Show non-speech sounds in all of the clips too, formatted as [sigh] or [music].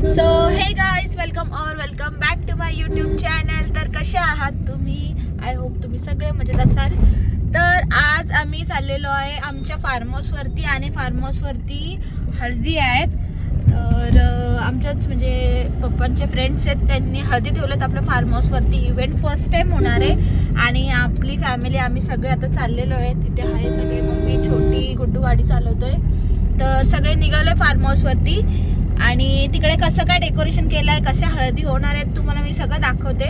So hey guys welcome or welcome back to my YouTube channel तर कसे आहात तुम्ही? आय होप तुम्ही सगळे मजेत असाल. तर आज आम्ही चाललेलो आहे आमच्या फार्म हाऊसवरती आणि फार्म हाऊसवरती हळदी आहेत. तर आमच्याच म्हणजे पप्पांचे फ्रेंड्स आहेत. त्यांनी हळदी ठेवलेत. आपल्या फार्म हाऊसवरती इव्हेंट फर्स्ट टाइम होणार आहे. आणि आपली फॅमिली आम्ही सगळे आता चाललेलो आहे. तिथे आहे सगळे मम्मी छोटी गुड्डू गाडी चालवतोय. तर सगळे निघालोय फार्म हाऊसवरती आणि तिकडे कसं काय डेकोरेशन केलं आहे कशा हळदी होणार आहेत तुम्हाला मी सगळं दाखवते.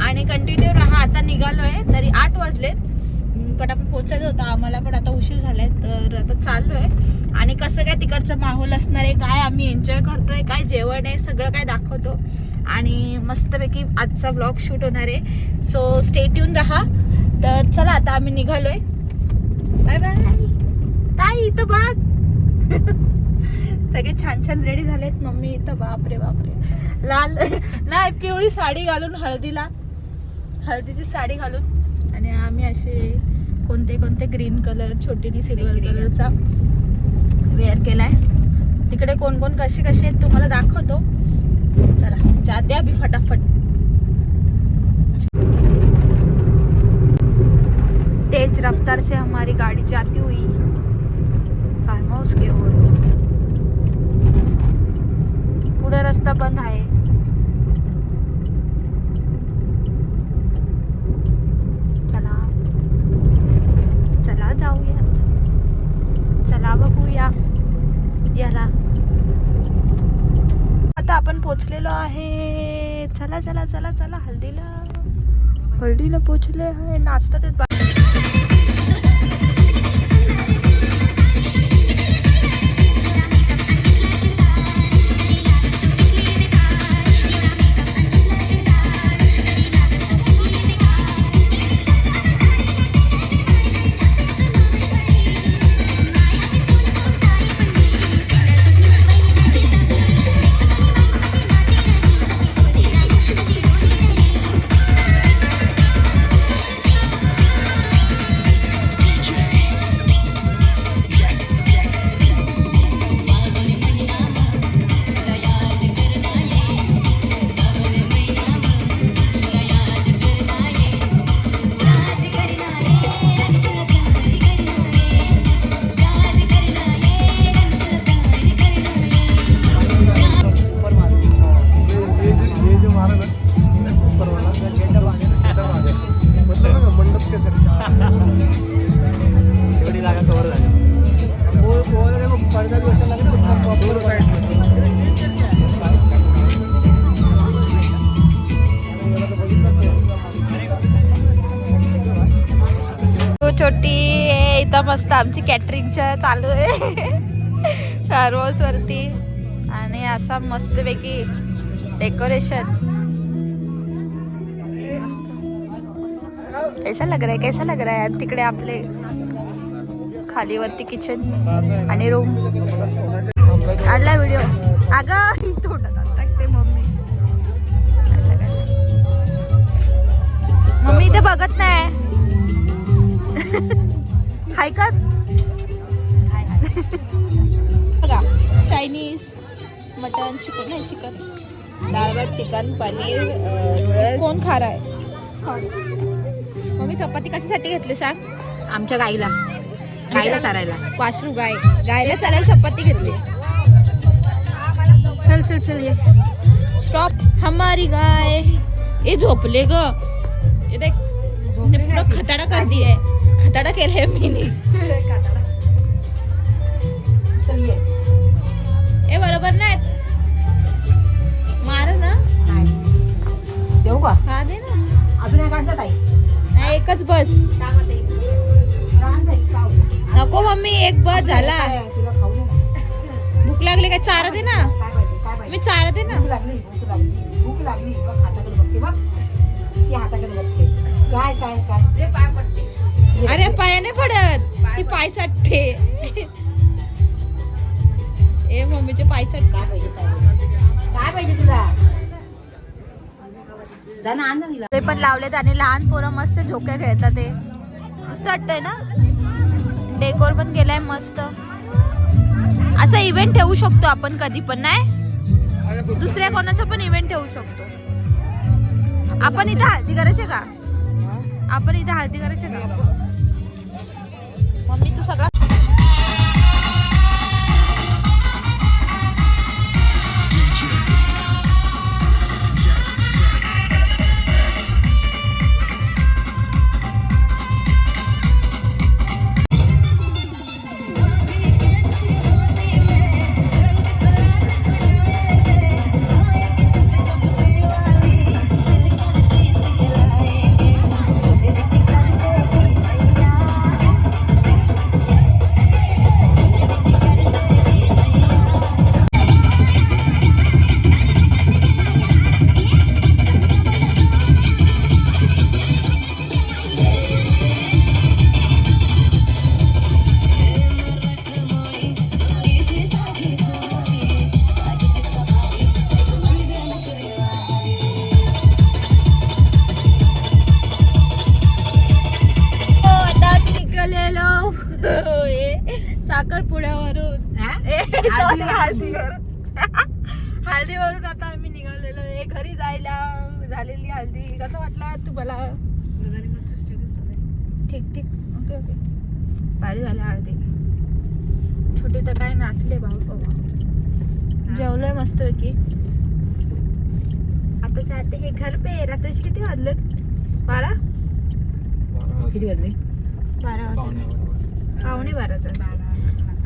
आणि कंटिन्यू राहा आता निघालोय तरी आठ वाजलेत. पण पटापट पोचायचं होतं आम्हाला पण आता उशीर झालाय तर आता चाललोय. आणि कसं काय तिकडचं माहोल असणार आहे काय आम्ही एन्जॉय करतोय काय जेवण आहे सगळं काय दाखवतो. आणि मस्तपैकी आजचा ब्लॉग शूट होणार आहे. सो स्टेट्यून राहा. तर चला आता आम्ही निघालोय. बाय बाय ताई इथं बघ. [laughs] सगळे छान छान रेडी झालेत. मम्मी इथं बापरे बापरे. लाल नाही पिवळी साडी घालून हळदीला. हळदीची साडी घालून. आणि आम्ही असे कोणते कोणते ग्रीन कलर छोटीनी सिल्वर कलरचा वेअर केलाय. तिकडे कोण कोण कसे कसे आहेत तुम्हाला दाखवतो. चला जाते अभि फटाफट. तेज रफ्तार से हमारी गाड़ी जाती हुई. फार्म हाउस के ओर. पुढे रस्ता बंद आहे. चला. चला जाऊया. चला बघूया. याला. आता आपण पोचलेलो आहे. चला चला चला चला. हल्दीला हळदीला पोचले आहे. नाचतात छोटी इथं मस्त आमची कॅटरिंगचं चालू आहे. [laughs] फार्म वरती. आणि असा मस्तपैकी डेकोरेशन कैसा लग रहा है कैसा लग रहा है? तिकडे आपले खालीवरती किचन आणि रूम आणला व्हिडिओ अगं टाकते मम्मी. मम्मी इथे बघत नाही. हाय कर बघा चायनीज मटन चिकन नाही चिकन. डाळ भात चिकन पनीर कोण खार आहे मम्मी चपाती कशासाठी घेतली सांग? आमच्या गाईला. गाईला चारायला. वासरू गाय. गायला चालायला चपाती घेतली. चल चल चल ये. स्टॉप हमारी गाय. हे झोपले ग. हे देख. खताडा कर दिये खताडा केलाय मी ए बरोबर नाहीत मार ना. देऊ का? हा दे ना. अजून आई नाही एकच बस. नको मम्मी एक बस झाला. भूक लागली काय चारा दे ना. मी चारा दे ना. भूक लागली भूक लागली भूक लागली. बघ हाताकडे बघते बघ. ती हाताकडे बघते. पायाने पडत. ती पाय चटते. ए मम्मीचे पाय चट काय पाहिजे काय पाहिजे तिला? ते पण लावलेत आणि लहान पोरं मस्त झोके खेळतात ते. मस्त वाटतंय ना? डेकोर पण केलाय मस्त. असं इव्हेंट ठेवू शकतो आपण कधी पण नाही? दुसऱ्या कोणाचा पण इव्हेंट ठेवू शकतो. आपण इथं हळदी करायचे का? आपण इथं हळदी करायचे का? मम्मी तू सगळा साखरपुड्यावरून हळदीवरून? हळदीवरून. आता आम्ही निघालेलो आहे. घरी जायला झालेली हळदी. कसं वाटलं तुम्हाला? ठीक ठीक. Okay okay. भारी झाली हळदी. छोटी तर काय नाचले भाऊ बाबा जेवलोय मस्त की आता चाहते हे घर पे रात्रीचे किती वाजले? बारा? किती वाजले? पावणे असते.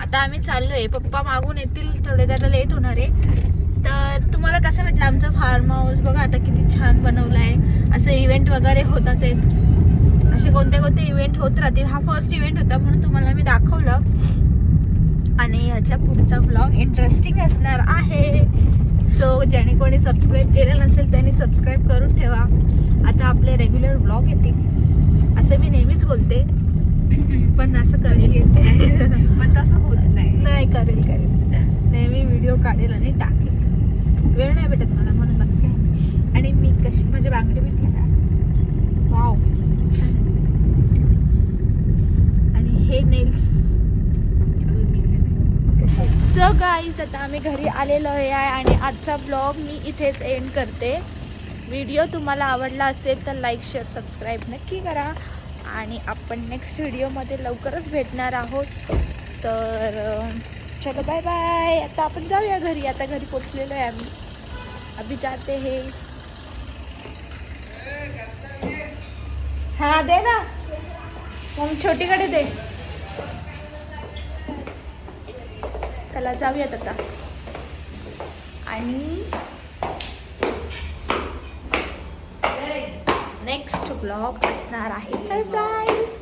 आता आम्ही चाललोय. पप्पा मागून येतील थोडे त्याला लेट होणार आहे. तर तुम्हाला कसं वाटलं आमचं फार्म हाऊस बघा आता किती छान बनवलं आहे असे इव्हेंट वगैरे होतात असे कोणते कोणते इव्हेंट होत राहतील? हा फर्स्ट इव्हेंट होता म्हणून तुम्हाला मी दाखवलं. आणि ह्याच्या पुढचा ब्लॉग इंटरेस्टिंग असणार आहे. सो ज्याने कोणी सबस्क्राईब केलं नसेल त्यांनी सबस्क्राईब करून ठेवा. आता आपले रेग्युलर ब्लॉग येतील. असं मी नेहमीच बोलते. [laughs] पण असं करेल. येते [laughs] पण तसं होत नाही. नाही करेल करेल. नेहमी व्हिडिओ काढेल आणि टाकेल. वेळ नाही भेटत मला म्हणून बघते. आणि मी कशी माझे बांगडे भेटले का? वाव आणि हे नेल्स सो गाईज आता आम्ही घरी आलेलो आहे आणि आजचा ब्लॉग मी इथेच एंड करते. व्हिडिओ तुम्हाला आवडला असेल तर लाईक शेअर सबस्क्राईब नक्की करा. आणि आपण नेक्स्ट व्हिडिओमध्ये लवकरच भेटणार आहोत. तर चलो बाय बाय आता आपण जाऊया घरी. आता घरी पोचलेलो आहे आम्ही. अभी जाते हे. हा दे ना. मग छोटीकडे दे. चला जाऊयात आता. आणि ब्लॉग असणार आहे. सरप्राईज